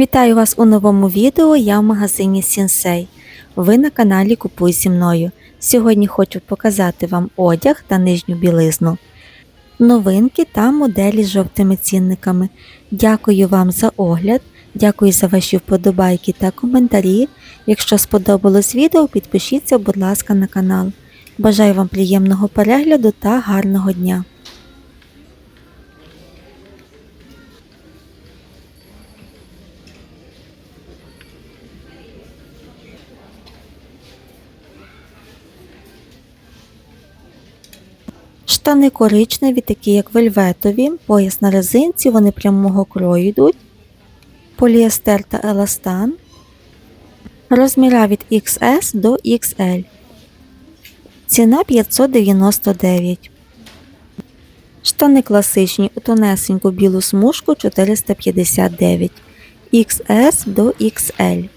Вітаю вас у новому відео. Я в магазині Сінсей. Ви на каналі Купуй зі мною. Сьогодні хочу показати вам одяг та нижню білизну, новинки та моделі з жовтими цінниками. Дякую вам за огляд, дякую за ваші вподобайки та коментарі. Якщо сподобалось відео, підпишіться, будь ласка, на канал. Бажаю вам приємного перегляду та гарного дня! Штани коричневі, такі як вельветові, пояс на резинці, вони прямого крою йдуть, поліестер та еластан. Розміра від XS до XL. Ціна 599. Штани класичні у тонесеньку білу смужку 459. XS до XL.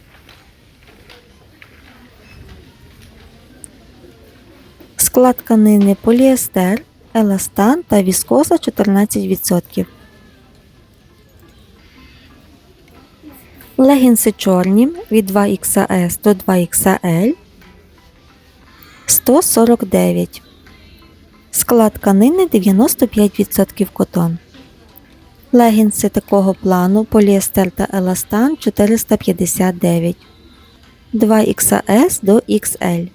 Склад тканини поліестер, еластан та віскоза 14%. Легінси чорні від 2XS до 2XL 149. Склад тканини 95% котон. Легінси такого плану поліестер та еластан 459. 2XS до XL.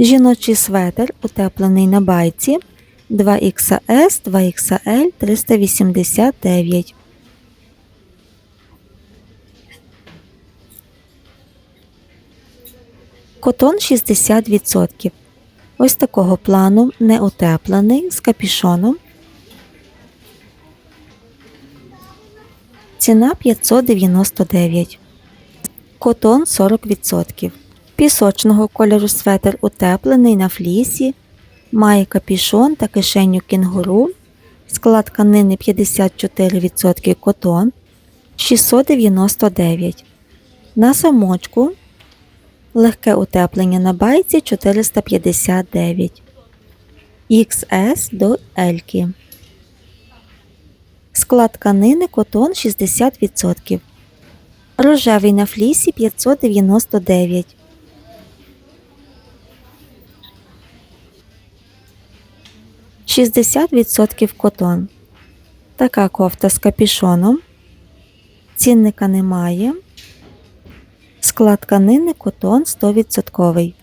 Жіночий светр утеплений на байці 2XS, 2XL 389. Котон 60%. Ось такого плану неутеплений з капішоном. Ціна 599. Котон 40%. Пісочного кольору светр утеплений на флісі, має капішон та кишеню кінгуру, склад тканини 54% котон 699. На замочку легке утеплення на байці 459 XS до Ельки. Склад тканини котон 60%. Рожевий на флісі 599 60% котон. Така кофта з капішоном. Цінника немає. Склад тканини котон 100%.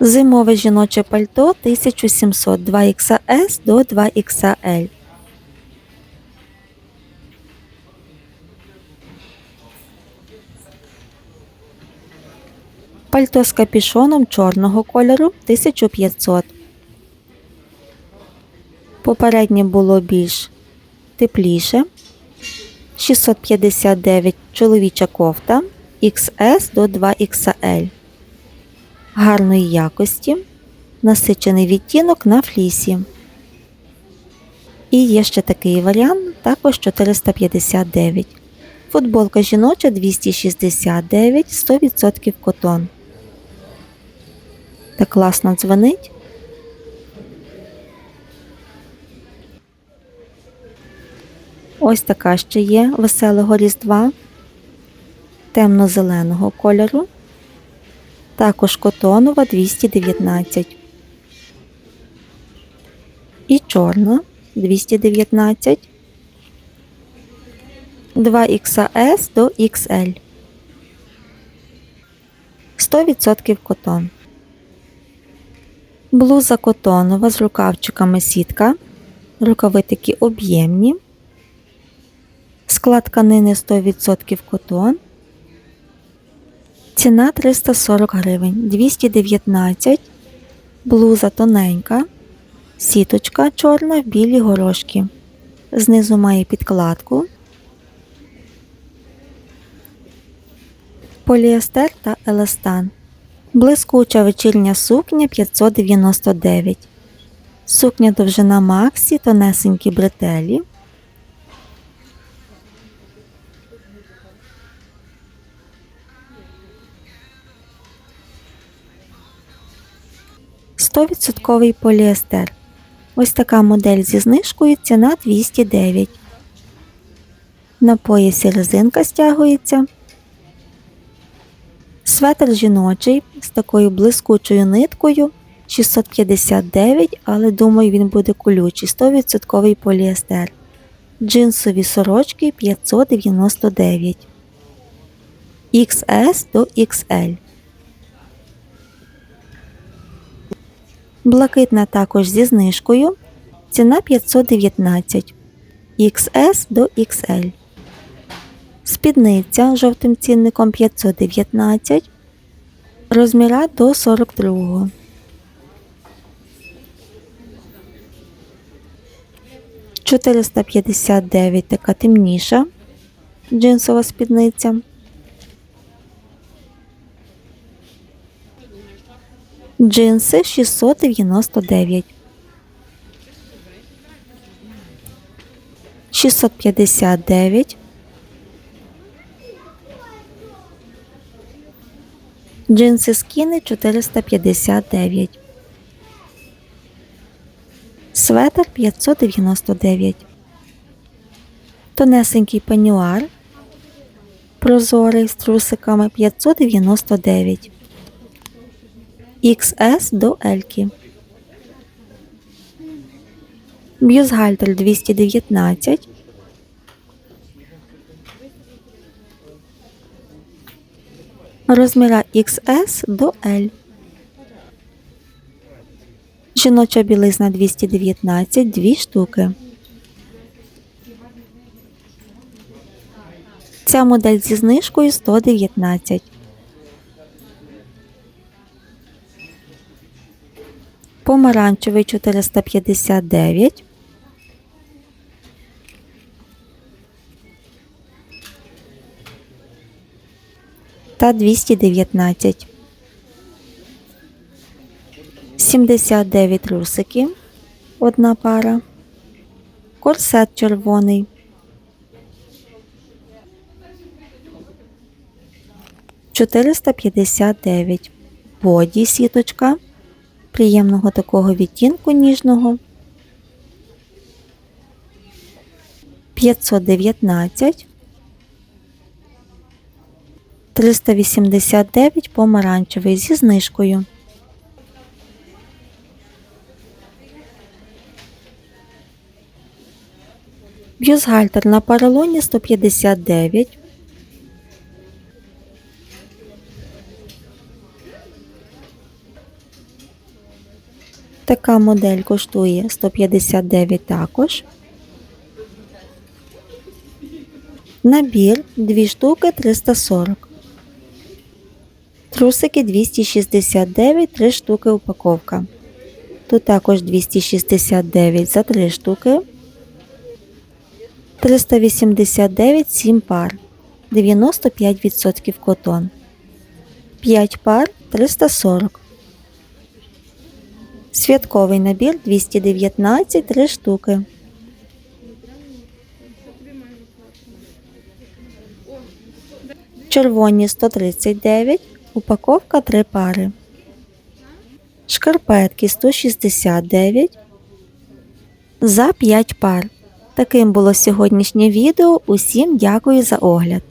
Зимове жіноче пальто 1700 2XS до 2XL. Пальто з капішоном чорного кольору 1500. Попереднє було більш тепліше. 659 чоловіча кофта XS до 2XL. Гарної якості. Насичений відтінок на флісі. І є ще такий варіант, також 459. Футболка жіноча 269, 100% котон. Так класно дзвонить. Ось така ще є веселого різдва темно-зеленого кольору. Також котонова 219. І чорна 219. 2XS до XL. 100% котон. Блуза котонова з рукавчиками сітка. Рукави такі об'ємні. Склад тканини 100% котон. Ціна 340 гривень, 219. Блуза тоненька. Сіточка чорна в білі горошки. Знизу має підкладку. Поліестер та еластан. Блискуча вечірня сукня 599. Сукня довжина Максі, тонесенькі бретелі. Стовідсотковий поліестер. Ось така модель зі знижкою ціна 209. На поясі резинка стягується. Светр жіночий з такою блискучою ниткою 659, але думаю, він буде колючий 100% поліестер. Джинсові сорочки 599. XS до XL. Блакитна також зі знижкою. Ціна 519. XS до XL. Спідниця жовтим цінником 519. Розміра до 42. Чотириста п'ятдесят дев'ять така темніша джинсова спідниця. Джинси 699. 659. Джинси скіни 459. Светр 599. Тонесенький пенюар. Прозорий з трусиками 599. XS до Ельки. Бюстгальтер 219. Розміра XS до L. Жіноча білизна 219, 2 штуки. Ця модель зі знижкою 119. Помаранчевий 459. Та 219. 79 трусики. Одна пара. Корсет червоний. Чотириста п'ятдесят дев'ять. Боді сіточка приємного такого відтінку ніжного. 519, 389 помаранчевий зі знижкою. Бюстгальтер на поролоні 159. Така модель коштує 159 також. Набір 2 штуки 340. Трусики 269, 3 штуки упаковка. Тут також 269 за 3 штуки. 389 7 пар. 95% котон. 5 пар 340. Святковий набір 219 3 штуки. Червоні 139, упаковка 3 пари. Шкарпетки 169 за 5 пар. Таким було сьогоднішнє відео. Усім дякую за огляд.